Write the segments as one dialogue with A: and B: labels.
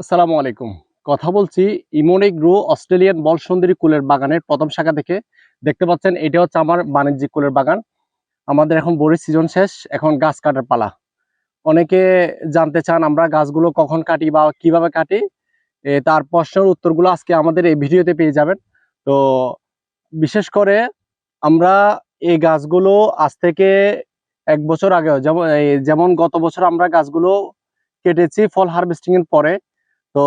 A: আসসালামু আলাইকুম। কথা বলছি ইমোনিক গ্রো অস্ট্রেলিয়ান বল সুন্দরী কুলের বাগানের প্রথম শাখা থেকে দেখতে পাচ্ছেন, এটা হচ্ছে আমার বাণিজ্যিক কুলের বাগান। আমাদের এখন বড়ি সিজন শেষ, এখন গাছ কাটার পালা। অনেকে জানতে চান আমরা গাছগুলো কখন কাটি বা কীভাবে কাটি। তার প্রশ্নের উত্তরগুলো আজকে আমাদের এই ভিডিওতে পেয়ে যাবেন। তো, বিশেষ করে আমরা এই গাছগুলো আজ থেকে এক বছর আগে যেমন যেমন গত বছর আমরা গাছগুলো কেটেছি, ফল হারভেস্টিং এর পরে। তো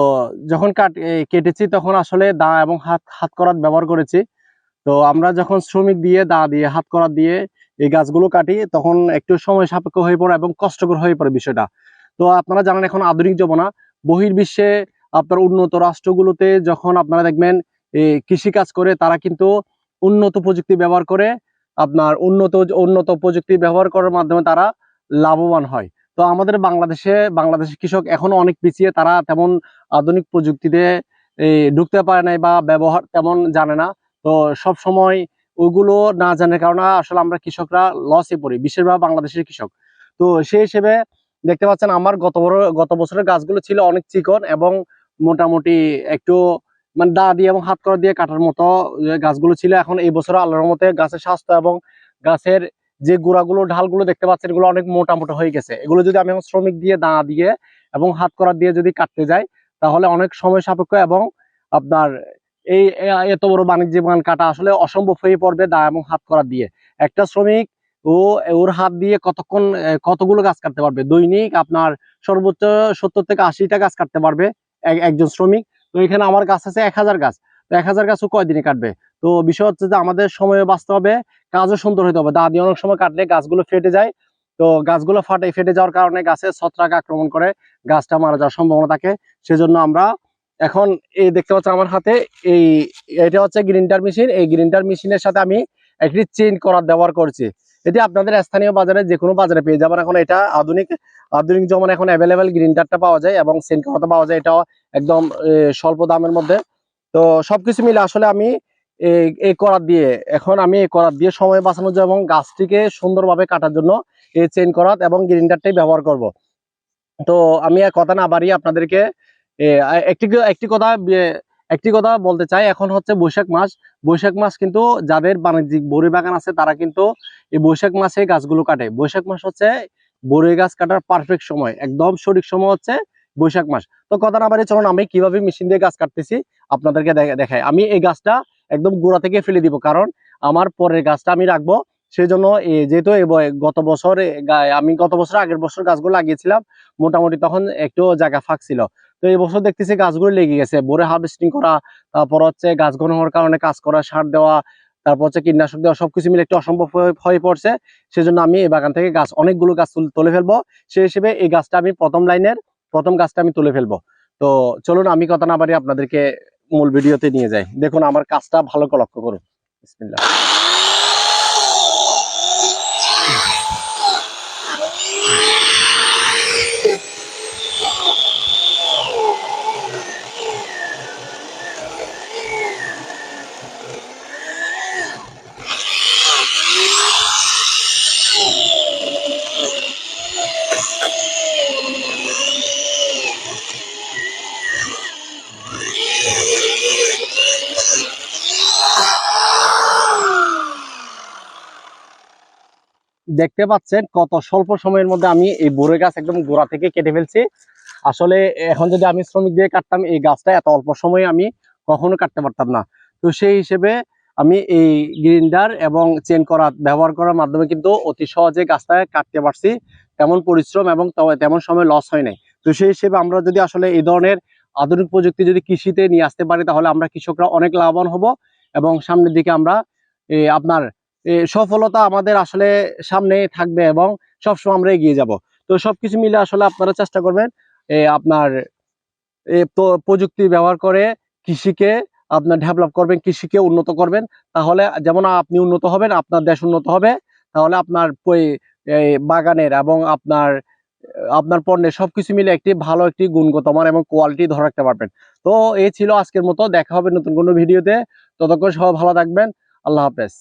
A: যখন কাট কেটেছি তখন আসলে দা এবং হাত হাত করাত ব্যবহার করেছি। তো আমরা যখন শ্রমিক দিয়ে, দা দিয়ে, হাত করাত দিয়ে এই গাছগুলো কাটি, তখন একটু সময় সাপেক্ষ হয়ে পড়ে এবং কষ্টকর হয়ে পড়ে বিষয়টা। তো আপনারা জানেন এখন আধুনিক জমানা বহির্বিশ্বে আপনার উন্নত রাষ্ট্রগুলোতে যখন আপনারা দেখবেন এই কৃষি কাজ করে, তারা কিন্তু উন্নত প্রযুক্তি ব্যবহার করে, আপনার উন্নত উন্নত প্রযুক্তি ব্যবহার করার মাধ্যমে তারা লাভবান হয়। তো আমাদের বাংলাদেশে বাংলাদেশের কৃষক এখনও অনেক পিছিয়ে, তারা তেমন আধুনিক প্রযুক্তিতে ঢুকতে পারে নাই বা ব্যবহার তেমন জানে না। তো সব সময় ওইগুলো না জানার কারণে আসলে আমরা কৃষকরা লসে পড়ি, বিশেষভাবে বাংলাদেশের কৃষক। তো সেই হিসেবে দেখতে পাচ্ছেন আমার গত বড়, গত বছরের গাছগুলো ছিল অনেক চিকন এবং মোটামুটি একটু মানে দা দিয়ে এবং হাত করা দিয়ে কাটার মতো গাছগুলো ছিল। এখন এই বছর আল্লাহর মতে গাছের স্বাস্থ্য এবং গাছের যে গুড়াগুলো, ঢালগুলো দেখতে পাচ্ছেন, এগুলো অনেক মোটা মোটা হয়ে গেছে। এগুলো যদি আমি শ্রমিক দিয়ে দা দিয়ে এবং হাত করা দিয়ে যদি কাটতে যাই, তাহলে অনেক সময় সাপেক্ষ এবং আপনার এই এত বড় বাণিজ্যিক বাগান কাটা আসলে অসম্ভব হয়ে পড়বে দা এবং হাত করা দিয়ে। একটা শ্রমিক ও ওর হাত দিয়ে কতক্ষণ কতগুলো গাছ কাটতে পারবে? দৈনিক আপনার সর্বোচ্চ সত্তর থেকে আশিটা গাছ কাটতে পারবে এক- একজন শ্রমিক। তো এখানে আমার গাছ আছে এক হাজার গাছ। এক হাজার গাছও কয়দিনে কাটবে? তো বিষয় হচ্ছে যে আমাদের সময় বাঁচতে হবে, কাজও সুন্দর হতে হবে। দা দিয়ে অনেক সময় কাটলে গাছগুলো ফেটে যায়, তো গাছগুলো ফাটে, ফেটে যাওয়ার কারণে গাছে ছত্রাক আক্রমণ করে গাছটা মারা যাওয়ার সম্ভাবনা থাকে। সেজন্য আমরা এখন এই দেখতে পাচ্ছেন আমার হাতে এই, এটা হচ্ছে গ্রিনটার মেশিন। এই গ্রিনটার মেশিনের সাথে আমি একটি চেন করার ব্যবহার করছি। এটি আপনাদের স্থানীয় বাজারে যে কোনো বাজারে পেয়ে যাবেন। এখন এটা আধুনিক আধুনিক যেমন এখন অ্যাভেলেবেল গ্রিনটারটা পাওয়া যায় এবং চেইন করাতে পাওয়া যায়, এটাও একদম স্বল্প দামের মধ্যে। তো সবকিছু মিলে আসলে আমি এই করার দিয়ে, এখন আমি এই করার দিয়ে সময় বাঁচানোর জন্য এবং গাছটিকে সুন্দরভাবে কাটার জন্য এই চেইন করাত এবং গ্রিনটারটাই ব্যবহার করব। তো আমি আর কথা না বাড়িয়ে আপনাদেরকে একটি একটি কথা একটি কথা বলতে চাই। এখন হচ্ছে বৈশাখ মাস। বৈশাখ মাস কিন্তু যাদের বাণিজ্যিক বড়ি বাগান আছে, তারা কিন্তু এই বৈশাখ মাসে গাছগুলো কাটে। বৈশাখ মাস হচ্ছে বড়ি গাছ কাটার পারফেক্ট সময়। একদম সঠিক সময় হচ্ছে বৈশাখ মাস। তো কথা না বাড়িয়ে চলুন আমি কীভাবে মেশিন দিয়ে গাছ কাটতেছি আপনাদেরকে দেখা- দেখাই। আমি এই গাছটা একদম গোড়া থেকে ফেলে দিব, কারণ আমার পরের গাছটা আমি রাখব। সেই জন্য যেহেতু গত বছর আমি গত বছর আগের বছর গাছগুলো লাগিয়েছিলাম, মোটামুটি তখন একটু জায়গা ফাঁক ছিল। তো এই বছর দেখতেছি গাছগুলো লেগে গেছে। বোরে হার্ভেস্টিং করা, তারপর হচ্ছে গাছ ঘন হওয়ার কারণে কাজ করা, সার দেওয়া, তারপর হচ্ছে কীটনাশক দেওয়া, সবকিছু মিলে একটু অসম্ভব হয়ে পড়ছে। সেজন্য আমি এই বাগান থেকে গাছ অনেকগুলো গাছ তুলে ফেলব। সেই হিসেবে এই গাছটা আমি প্রথম লাইনের প্রথম কাজটা আমি তুলে ফেলব। তো চলুন, আমি কথা না পারি আপনাদেরকে মূল ভিডিওতে নিয়ে যাই। দেখুন, আমার কাজটা ভালো লক্ষ্য করুন। বিসমিল্লাহ। দেখতে পাচ্ছেন কত স্বল্প সময়ের মধ্যে আমি এই বড়ই গাছ একদম গোড়া থেকে কেটে ফেলছি। আসলে এখন যদি আমি শ্রমিক দিয়ে কাটতাম, এই গাছটা এত অল্প সময়ে আমি কখনো কাটতে পারতাম না। তো সেই হিসেবে আমি এই গ্রিন্ডার এবং চেন করা ব্যবহার করার মাধ্যমে কিন্তু অতি সহজে গাছটা কাটতে পারছি। তেমন পরিশ্রম এবং তেমন সময় লস হয় নাই। তো সেই হিসেবে আমরা যদি আসলে এই ধরনের আধুনিক প্রযুক্তি যদি কৃষিতে নিয়ে আসতে পারি, তাহলে আমরা কৃষকরা অনেক লাভবান হব এবং সামনের দিকে আমরা আপনার সফলতা আমাদের আসলে সামনে থাকবে এবং সবসময় আমরা এগিয়ে যাব। তো সবকিছু মিলে আসলে আপনারা চেষ্টা করবেন আপনার প্রযুক্তি ব্যবহার করে কৃষিকে আপনার ডেভেলপ করবেন, কৃষিকে উন্নত করবেন। তাহলে যেমন আপনি উন্নত হবেন, আপনার দেশ উন্নত হবে। তাহলে আপনার বাগানের এবং আপনার আপনার পণ্যের সবকিছু মিলে একটি ভালো একটি গুণগত মান এবং কোয়ালিটি ধরে রাখতে পারবেন। তো এই ছিল আজকের মতো, দেখা হবে নতুন কোনো ভিডিওতে। ততক্ষণ সবাই ভালো থাকবেন। আল্লাহ হাফেজ।